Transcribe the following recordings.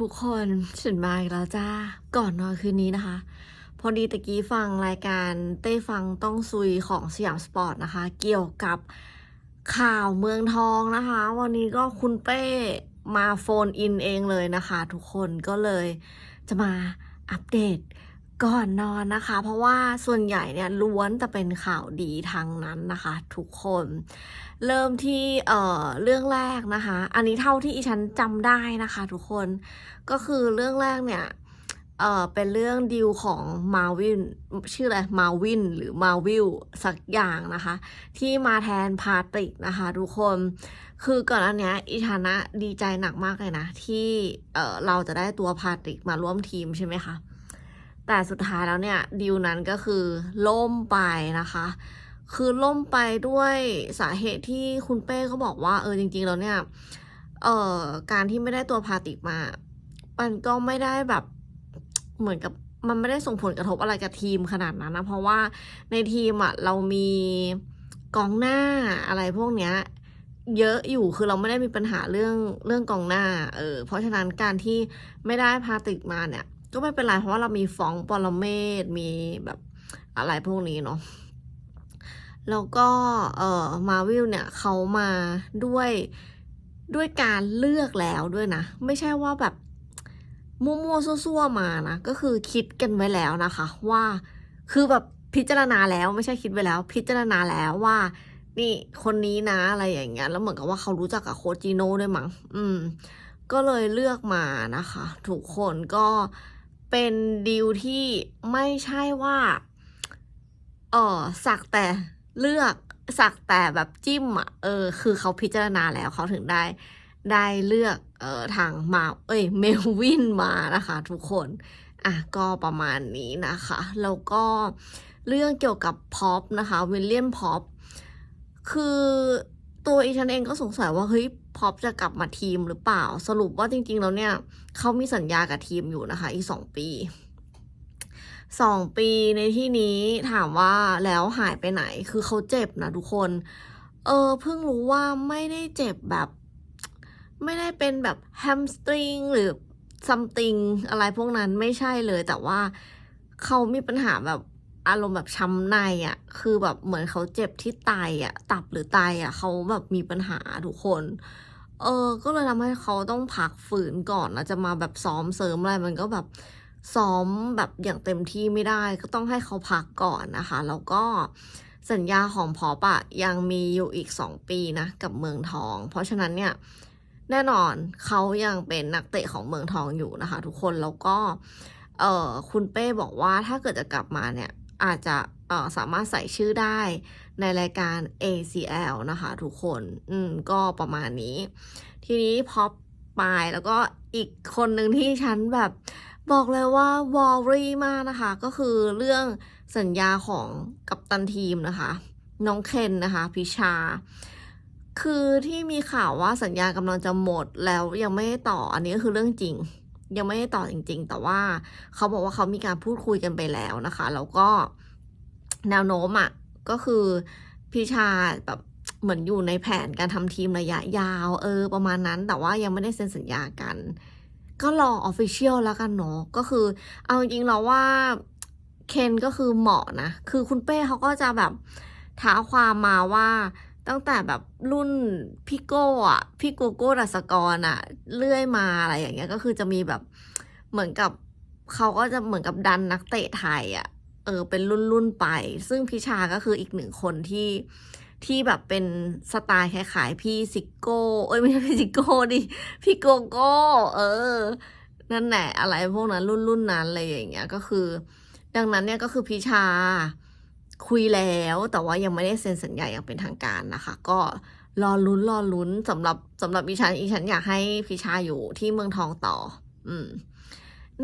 ทุกคนฉันมาอีกแล้วจ้า ก่อนนอนคืนนี้นะคะ พอดีตะกี้ฟังรายการเต้ฟังต้องซุยของสยามสปอร์ตนะคะ เกี่ยวกับข่าวเมืองทองนะคะ วันนี้ก็คุณเป้มาโฟนอินเองเลยนะคะ ทุกคนก็เลยจะมาอัปเดต ก่อนนอนนะคะ เพราะว่าส่วนใหญ่เนี่ยล้วนจะเป็นข่าวดีทางนั้นนะคะ ทุกคน เริ่มที่เอ่อเรื่องแรกนะคะ อันนี้เท่าที่อีฉันจำได้นะคะ ทุกคนก็คือเรื่องแรกเนี่ยเอ่อเป็นเรื่องดีลของมาวินชื่ออะไรมาวินหรือมาวิลสักอย่างนะคะ ที่มาแทนพาตริกนะคะ ทุกคนคือก่อนอันเนี้ยอิชานะดีใจหนักมากเลยนะ ที่เอ่อเราจะได้ตัวพาตริกมาร่วมทีมใช่ไหมคะ แต่สุดท้ายแล้วเนี่ยดีลนั้นก็คือล่มไปนะคะ คือล่มไปด้วยสาเหตุที่คุณเป้เขาบอกว่าเออจริงๆแล้วเนี่ยเอ่อการที่ไม่ได้ตัวพาติกมา มันก็ไม่ได้แบบเหมือนกับมันไม่ได้ส่งผลกระทบอะไรกับทีมขนาดนั้นนะเพราะว่าในทีมอะเรามีกองหน้าอะไรพวกเนี้ยเยอะอยู่คือเราไม่ได้มีปัญหาเรื่องเรื่องกองหน้าเออเพราะฉะนั้นการที่ไม่ได้พาติกมาเนี่ย ก็ไม่เป็นไรเพราะว่าเรามีฟองปรเมศมีแบบอะไรพวกนี้เนาะแล้วก็เอ่อมาวิลเนี่ยเขามาด้วยด้วยการเลือกแล้วด้วยนะ ไม่ใช่ว่าแบบมั่วๆซั่วๆมานะก็คือคิดกันไว้แล้วนะคะ ว่าคือแบบพิจารณาแล้วไม่ใช่คิดไว้แล้ว พิจารณาแล้วว่านี่คนนี้นะอะไรอย่างเงี้ยแล้วเหมือนกับว่าเขารู้จักกับโคจิโน่ด้วยมั้งอืม ก็เลยเลือกมานะคะ ทุกคนก็ เป็นดีลที่ไม่ใช่ว่าเออสักแต่เลือกสักแต่แบบจิ้มอะเออ คือเขาพิจารณาแล้วเขาถึงได้ได้เลือกเออทางมา เอ้ยเมลวินมานะคะทุกคนอะก็ประมาณนี้นะคะ แล้วก็เรื่องเกี่ยวกับพ็อปนะคะวิลเลียมพ็อปคือตัวอีฉันเองก็สงสัยว่าเฮ้ย พอปจะกลับมาทีมหรือเปล่า สรุปว่าจริง ๆ แล้วเนี่ยเขามีสัญญากับทีมอยู่นะคะ อีกสองปีสองปีในที่นี้ถามว่าแล้วหายไปไหน คือเขาเจ็บนะทุกคน เออเพิ่งรู้ว่าไม่ได้เจ็บแบบ ไม่ได้เป็นแบบแฮมสตริงหรือ something อะไรพวกนั้นไม่ใช่เลยแต่ว่าเขามีปัญหาแบบ อารมณ์แบบช้ำในอะ่ะ คือแบบเหมือนเขาเจ็บที่ไตอะ่ะ ตับหรือไตอะ่ะ เขาแบบมีปัญหาทุกคน เออ ก็เลยทำให้เขาต้องพักฝืนก่อนนะจะมาแบบซ้อมเสริมอะไรมันก็แบบซ้อมแบบอย่างเต็มที่ไม่ได้ ก็ต้องให้เขาพักก่อนนะคะ แล้วก็สัญญาของพอปะยังมีอยู่อีกสองปีนะกับเมืองทอง เพราะฉะนั้นเนี่ยแน่นอนเขายังเป็นนักเตะของเมืองทองอยู่นะคะ ทุกคนแล้วก็เออคุณเป้บอกว่าถ้าเกิดจะกลับมาเนี่ย อาจจะสามารถใส่ชื่อได้ในรายการ ACL นะคะทุกคน อืม ก็ประมาณนี้ ทีนี้พอปปายแล้วก็อีกคนหนึ่งที่ฉันแบบบอกเลยว่าวอรี่มากนะคะ ก็คือเรื่องสัญญาของกัปตันทีมนะคะ น้องเคนนะคะ พิชา คือที่มีข่าวว่าสัญญากำลังจะหมดแล้วยังไม่ได้ต่ออันนี้ก็คือเรื่องจริง ยังไม่ได้ต่อจริง ๆ แต่ว่าเขาบอกว่าเขามีการพูดคุยกันไปแล้วนะคะ แล้วก็แนวโน้มอะก็คือพิชาแบบเหมือนอยู่ในแผนการทำทีมระยะยาว เออ ประมาณนั้น แต่ว่ายังไม่ได้เซ็นสัญญากัน ก็รอออฟฟิเชียลแล้วกันเนาะก็คือ เอาจริงๆแล้วว่าเคนก็คือเหมาะนะ คือคุณเป้เขาก็จะแบบท้าความมาว่า ตั้งแต่แบบรุ่นพี่โก้อะพี่โกโก้ดัสกรอะเลื่อยมาอะไรอย่างเงี้ยก็คือจะมีแบบเหมือนกับเขาก็จะเหมือนกับดันนักเตะไทยอะเออเป็นรุ่นรุ่นไป ซึ่งพิชาก็คืออีกหนึ่งคนที่ที่แบบเป็นสไตล์คล้ายๆพี่ซิโก้ เอ้ยไม่ใช่พี่ซิโก้ดิ พี่โกโก้ เออ นั่นแหละอะไรพวกนั้นรุ่นรุ่นนั้นอะไรอย่างเงี้ยก็คือ ดังนั้นเนี่ยก็คือพิชา คุยแล้วแต่ว่ายังไม่ได้เซ็นสัญญาอย่างเป็นทางการนะคะ ก็รอลุ้นรอลุ้นสำหรับสำหรับอีฉันอีฉันอยากให้พิชาอยู่ที่เมืองทองต่อ อืม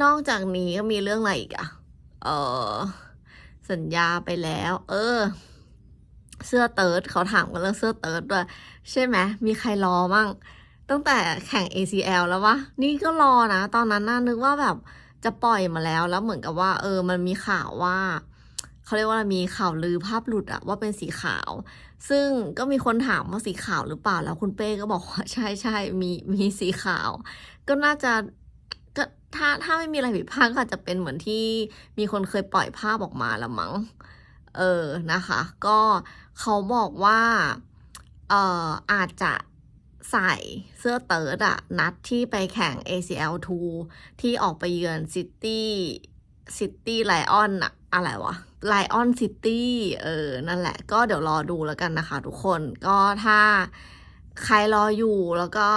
นอกจากนี้ก็มีเรื่องอะไรอีกอะเออสัญญาไปแล้ว เออ เสื้อเติร์ดเขาถามกันเรื่องเสื้อเติร์ดด้วยใช่ไหมมีใครรอมั่งตั้งแต่แข่ง ACL แล้ววะนี่ก็รอนะ ตอนนั้นน่านึกว่าแบบจะปล่อยมาแล้วแล้วเหมือนกับว่า เออ มันมีข่าวว่า เขาเรียกว่ามีข่าวลือภาพหลุดอะว่าเป็นสีขาว ซึ่งก็มีคนถามว่าสีขาวหรือเปล่าแล้วคุณเป้ก็บอกว่าใช่ใช่มีมีสีขาว ก็น่าจะก็ถ้าถ้าไม่มีอะไรผิดพลาดก็อาจจะเป็นเหมือนที่มีคนเคยปล่อยภาพออกมาละมั้งเออนะคะ ก็เขาบอกว่าเอ่ออาจจะใส่เสื้อเติร์ดอะนัดที่ไปแข่ง ACL 2 ที่ออกไปเยือนซิตี้ ซิตี้ไลออนอะอะไรวะไลออนซิตี้เออ นั่นแหละ ก็เดี๋ยวรอดูแล้วกันนะคะทุกคนก็ถ้าใครรออยู่แล้วก็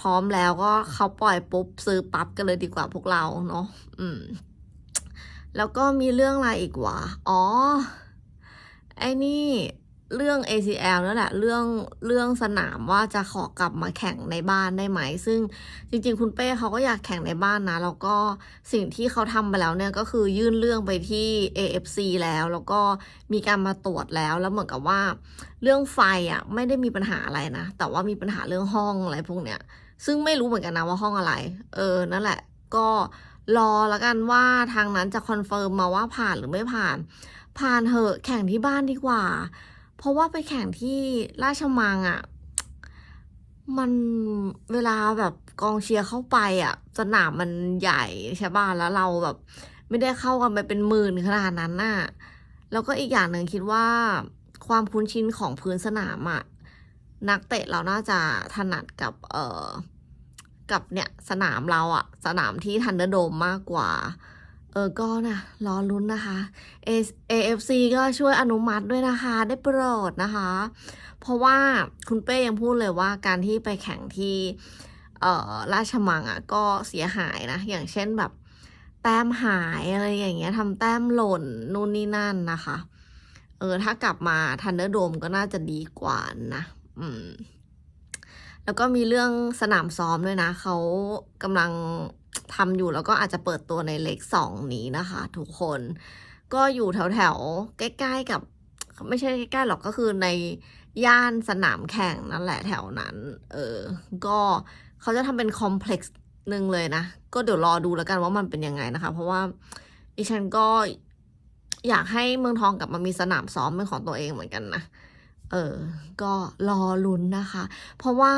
พร้อมแล้วก็เขาปล่อยปุ๊บซื้อปั๊บกันเลยดีกว่าพวกเราเนาะอืม แล้วก็มีเรื่องอะไรอีกวะ อ๋อ ไอ้นี่ เรื่อง ACL นั่นแหละเรื่องเรื่องสนามว่าจะขอกลับมาแข่งในบ้านได้ไหม ซึ่งจริงๆ คุณเป้เขาก็อยากแข่งในบ้านนะ แล้วก็สิ่งที่เขาทำไปแล้วเนี่ยก็คือยื่นเรื่องไปที่ AFC แล้ว แล้วก็มีการมาตรวจแล้ว แล้วเหมือนกับว่าเรื่องไฟอะไม่ได้มีปัญหาอะไรนะ แต่ว่ามีปัญหาเรื่องห้องอะไรพวกเนี้ย ซึ่งไม่รู้เหมือนกันนะว่าห้องอะไร เออ นั่นแหละ ก็รอแล้วกันว่าทางนั้นจะคอนเฟิร์มมาว่าผ่านหรือไม่ผ่าน ผ่านเหอะแข่งที่บ้านดีกว่า เพราะว่าไปแข่งที่ราชมังอะ่ะ มันเวลาแบบกองเชียร์เข้าไปอะ่ะ สนามมันใหญ่ใช่ป่ะแล้วเราแบบ ไม่ได้เข้ากันไปเป็นหมื่นขนาดนั้นน่ะ แล้วก็อีกอย่างหนึ่งคิดว่าความคุ้นชินของพื้นสนามอะ่ะ นักเตะเราน่าจะถนัดกับเอ่อกับเนี่ยสนามเราอะสนามที่ทันเดอร์โดมมากกว่า ออก็นะรอลุ้นนะคะ AFC ก็ช่วยอนุมัติด้วยนะคะ ได้โปรดนะคะ เพราะว่าคุณเป้ยังพูดเลยว่าการที่ไปแข่งที่เอ่อราชมังอะก็เสียหายนะ อย่างเช่นแบบ แต้มหายอะไรอย่างเงี้ยทำแต้มหล่นนู่นนี่นั่นนะคะ เออ ถ้ากลับมาทันเดอร์โดมก็น่าจะดีกว่านะ อืม แล้วก็มีเรื่องสนามซ้อมด้วยนะ เขากำลัง ทำอยู่แล้วก็อาจจะเปิดตัวในเล็กสองนี้นะคะ ทุกคนก็อยู่แถวแถวๆ ใกล้ๆกับ ไม่ใช่ใกล้ๆหรอกก็คือในย่านสนามแข่งนั่นแหละแถวนั้น เออ ก็เขาจะทำเป็นคอมเพล็กซ์หนึ่งเลยนะ ก็เดี๋ยวรอดูแล้วกันว่ามันเป็นยังไงนะคะ เพราะว่าดิฉันก็อยากให้เมืองทองกลับมามีสนามซ้อมเป็นของตัวเองเหมือนกันนะ เออ ก็รอลุ้นนะคะ เพราะว่า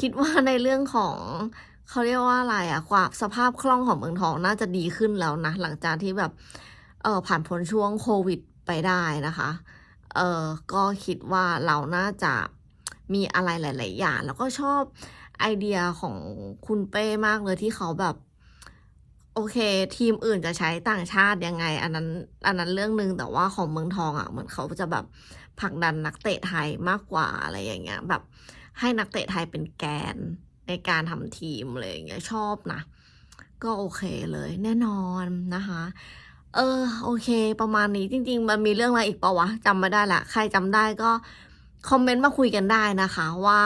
คิดว่าในเรื่องของ เขาเรียกว่าอะไรอะความสภาพคล่องของเมืองทองน่าจะดีขึ้นแล้วนะ หลังจากที่แบบเออผ่านพ้นช่วงโควิดไปได้นะคะเออก็คิดว่าเราน่าจะมีอะไรหลาย ๆ อย่าง แล้วก็ชอบไอเดียของคุณเป้มากเลยที่เขาแบบ โอเค ทีมอื่นจะใช้ต่างชาติยังไง อันนั้น อันนั้นเรื่องหนึ่งแต่ว่าของเมืองทองอะเหมือนเขาจะแบบผลักดันนักเตะไทยมากกว่าอะไรอย่างเงี้ย แบบให้นักเตะไทยเป็นแกน ในการทำทีมอะไรอย่างเงี้ยชอบนะ ก็โอเคเลยแน่นอนนะคะ เออโอเค ประมาณนี้จริง ๆ มันมีเรื่องอะไรอีกปะวะจำไม่ได้ละใครจำได้ก็คอมเมนต์มาคุยกันได้นะคะ ว่า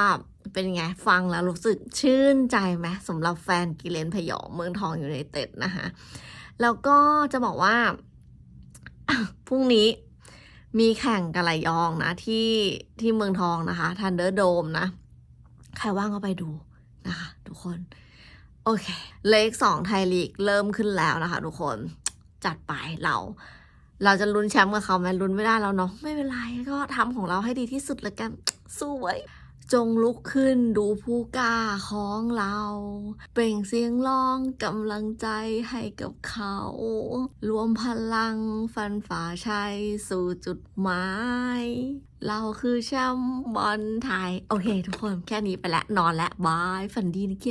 เป็นไงฟังแล้วรู้สึกชื่นใจไหมสำหรับแฟนกิเลนพยองเมืองทองอยู่ในเต็ดนะคะแล้วก็จะบอกว่าพรุ่งนี้มีแข่งกับรยองนะที่ที่เมืองทองนะคะทันเดอร์โดมนะ ใครว่างก็ไปดู ทุกคน โอเค เลขสองไทยลีกเริ่มขึ้นแล้วนะคะ ทุกคนจัดไปเรา เราจะลุ้นแชมป์กับเขาไหมลุ้นไม่ได้แล้วเนาะไม่เป็นไรก็ทำของเราให้ดีที่สุดละกันสู้ไว้ จงลุกขึ้นดูผู้กล้าของเรา เปล่งเสียงร้องกำลังใจให้กับเขา รวมพลังฟันฝ่าชัยสู่จุดหมาย เราคือแชมป์บอลไทย โอเคทุกคนแค่นี้ไปละนอนละบาย ฝันดีนะแก